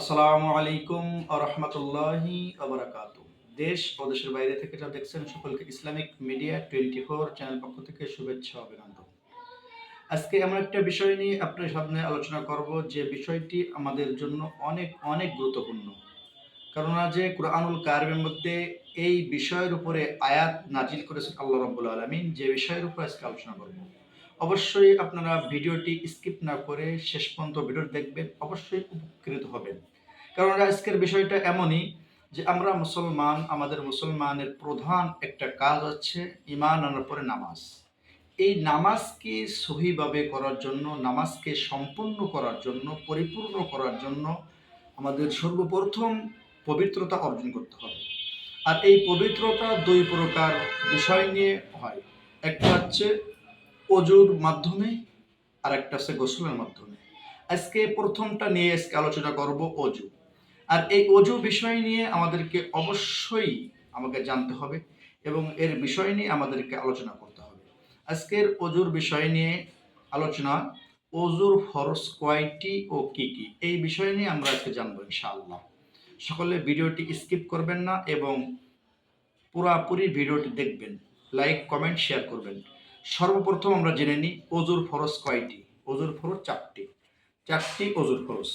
আসসালামু আলাইকুম আরহামতুল্লাহি আবরাকাত দেশ ও দেশের বাইরে থেকে যা দেখছেন সকলকে Islamic media twenty four channel পক্ষ থেকে শুভেচ্ছা অভিনন্দন। আজকে এমন একটা বিষয় নিয়ে আপনার সামনে আলোচনা করব যে বিষয়টি আমাদের জন্য অনেক অনেক গুরুত্বপূর্ণ। কেননা যে কোরআনুল কারিমের মধ্যে এই বিষয়ের উপরে আয়াত নাজিল করেছেন আল্লাহ রব্বুল আলমিন, যে বিষয়ের উপর আজকে আলোচনা করব। অবশ্যই আপনারা ভিডিওটি স্কিপ না করে শেষ পর্যন্ত ভিডিও দেখবেন, অবশ্যই উপকৃত হবেন। কারণ আজকের বিষয়টা এমনই যে আমরা মুসলমান, আমাদের মুসলমানের প্রধান একটা কাজ হচ্ছে ইমান আনার পরে নামাজ। এই নামাজকে সহিভাবে করার জন্য, নামাজকে সম্পূর্ণ করার জন্য, পরিপূর্ণ করার জন্য আমাদের সর্বপ্রথম পবিত্রতা অর্জন করতে হবে। আর এই পবিত্রতা দুই প্রকার বিষয় নিয়ে হয়। একটা হচ্ছে অজুর মাধ্যমে আর একটা হচ্ছে গোসলের মাধ্যমে। আজকে প্রথমটা নিয়ে আজকে আলোচনা করব অজু। আর এই অজু বিষয় নিয়ে আমাদেরকে অবশ্যই আমাকে জানতে হবে এবং এর বিষয় নিয়ে আমাদেরকে আলোচনা করতে হবে। আজকের অজুর বিষয় নিয়ে আলোচনা, অজুর ফরস কয়টি ও কি কি? এই বিষয় নিয়ে আমরা আজকে জানব ইনশাআল্লাহ। সকলে ভিডিওটি স্কিপ করবেন না এবং পুরাপুরি ভিডিওটি দেখবেন। লাইক, কমেন্ট, শেয়ার করবেন। সর্বপ্রথম আমরা জেনে নিই অজুর ফরজ কয়টি? অজুর ফরজ চারটি। চারটি অজুর ফরজ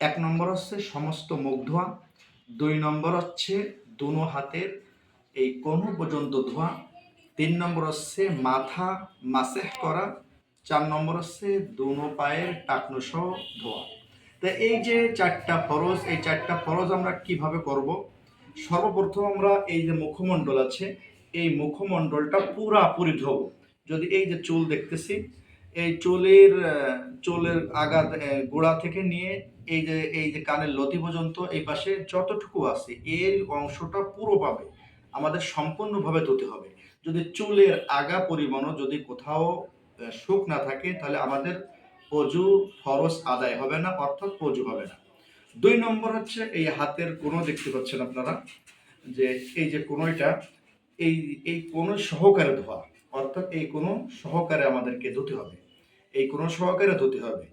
এক নম্বর হচ্ছে সমস্ত মুখ ধোয়া। দুই নম্বর হচ্ছে দুনো হাতের এই কোনো পর্যন্ত ধোয়া। তিন নম্বর হচ্ছে মাথা মাসেহ করা। চার নম্বর হচ্ছে দুনো পায়ের টাকনো সহ ধোয়া। তা এই যে চারটা ফরজ এই চারটা ফরজ আমরা কীভাবে করব? সর্বপ্রথম আমরা এই যে মুখমণ্ডল আছে, এই মুখমণ্ডলটা পুরাপুরি ধোবো। যদি এই যে চুল দেখতেছি, এই চুলের চুলের আগা গোড়া থেকে নিয়ে এই যে এই যে কানের লতি পর্যন্ত এই পাশে যতটুকু আছে, এর অংশটা পুরো পাবে আমাদের সম্পূর্ণভাবে ধুতে হবে। যদি চুলের আগা পরিমাণও যদি কোথাও সুখ না থাকে, তাহলে আমাদের অজু ফরজ আদায় হবে না, অর্থাৎ অজু হবে না। দুই নম্বর হচ্ছে এই হাতের কোনো দেখতে পাচ্ছেন আপনারা, যে এই যে কোনোটা এই এই কোনো সহকারে ধোয়া। অর্থাৎ এই কোনো সহকারে আমাদেরকে ধুতে হবে। এই কোনো সহকারে ধুতে হবে।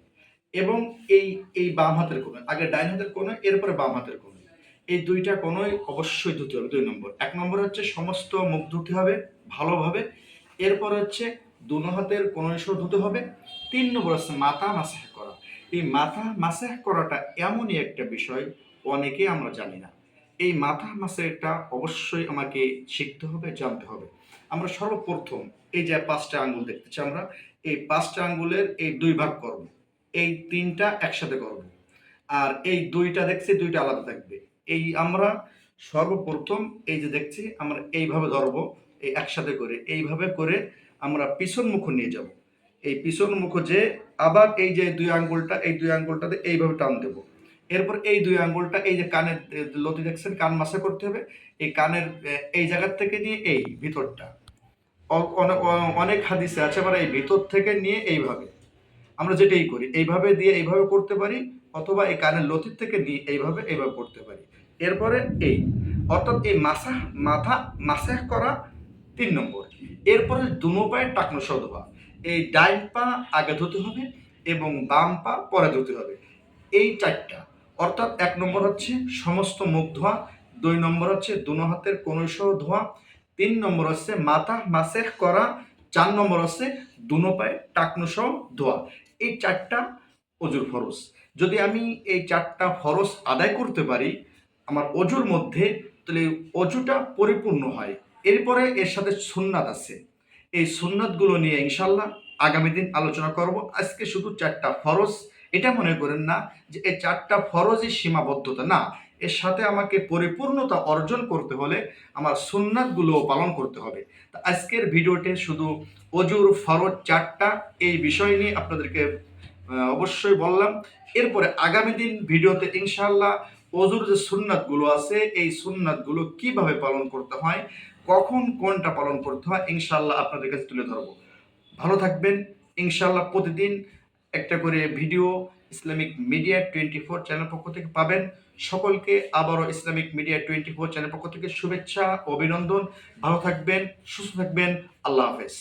এবং এই এই বাম হাতের কোণে, আগে ডাইন হাতের কোণে, এরপরে বাম হাতের কোণে। এই দুইটা কোণই অবশ্যই ধুতে হবে, দুই নম্বর। এক নম্বর হচ্ছে সমস্ত মুখ ধুতে হবে ভালোভাবে। এরপর হচ্ছে দুনো হাতের কোণে সহ ধুতে হবে। তিন নম্বর হচ্ছে মাথা মাসাহ করা। এই মাথা মাসাহ করাটা এমনই একটা বিষয়, অনেকে আমরা জানি না। এই মাথা মাসেটা অবশ্যই আমাকে শিখতে হবে, জানতে হবে। আমরা সর্বপ্রথম এই যে পাঁচটা আঙ্গুল দেখতেছি আমরা, এই পাঁচটা আঙ্গুলের এই দুই ভাগ করব। এই তিনটা একসাথে করব। আর এই দুইটা দেখছি, দুইটা আলাদা থাকবে। এই আমরা সর্বপ্রথম এই যে দেখছি, আমরা এইভাবে ধরবো, এই একসাথে করে। এইভাবে করে আমরা পিছন মুখ নিয়ে যাব। এই পিছন মুখ যে আবার এই যে দুই আঙ্গুলটা, এই দুই আঙ্গুলটাতে এইভাবে টান দেবো। এরপর এই দুই আঙ্গুলটা, এই যে কানের লতি দেখছেন, কান মাসে করতে হবে। এই কানের এই জায়গার থেকে নিয়ে এই ভিতরটা। অনেক হাদিসে আছে আবার এই ভিতর থেকে নিয়ে এইভাবে, আমরা যেটাই করি, এইভাবে দিয়ে এইভাবে করতে পারি, অথবা এই কানের লতির থেকে নিয়ে এইভাবে এইভাবে করতে পারি। এরপরে এই, অর্থাৎ এই মাসা, মাথা মাসাহ করা তিন নম্বর। এরপরে দুনো পায়ের টাকনো ধোয়া এই ডাইন পা আগে ধুতে হবে এবং বাম পা পরে ধুতে হবে। এই চারটা। অর্থাৎ এক নম্বর হচ্ছে সমস্ত মুখ ধোয়া, দুই নম্বর হচ্ছে দুনো হাতের কনুসহ ধোয়া, তিন নম্বর হচ্ছে মাথা মাসেহ করা, চার নম্বর হচ্ছে দুনো পায়ে টাকনো সহ ধোয়া। এই চারটা অজুর ফরজ। যদি আমি এই চারটা ফরজ আদায় করতে পারি, আমার অজুর মধ্যে তাহলে অজুটা পরিপূর্ণ হয়। এরপরে এর সাথে সুন্নাত আছে। এই সুন্নাতগুলো নিয়ে ইনশাল্লাহ আগামী দিন আলোচনা করব। আজকে শুধু চারটা ফরজ এটা মনে করেন না যে এই চারটা ফরজই সীমাবদ্ধতা। না, এর সাথে আমাকে পরিপূর্ণতা অর্জন করতে হলে আমার সুন্নাতগুলোও পালন করতে হবে। তা আজকের ভিডিওতে শুধু অজুর ফরজ চারটা এই বিষয় নিয়ে আপনাদেরকে অবশ্যই বললাম। এরপরে আগামী দিন ভিডিওতে ইনশাল্লাহ অজুর যে সুন্নাতগুলো আছে, এই সুন্নাতগুলো কীভাবে পালন করতে হয়, কখন কোনটা পালন করতে হয় ইনশাল্লাহ আপনাদের কাছে তুলে ধরবো। ভালো থাকবেন। ইনশাল্লাহ প্রতিদিন একটা করে video Islamic media twenty four channel পক্ষ থেকে পাবেন। সকলকে আবারও Islamic media twenty four channel পক্ষ থেকে শুভেচ্ছা অভিনন্দন। ভালো থাকবেন, সুস্থ থাকবেন, আল্লাহ হাফেজ।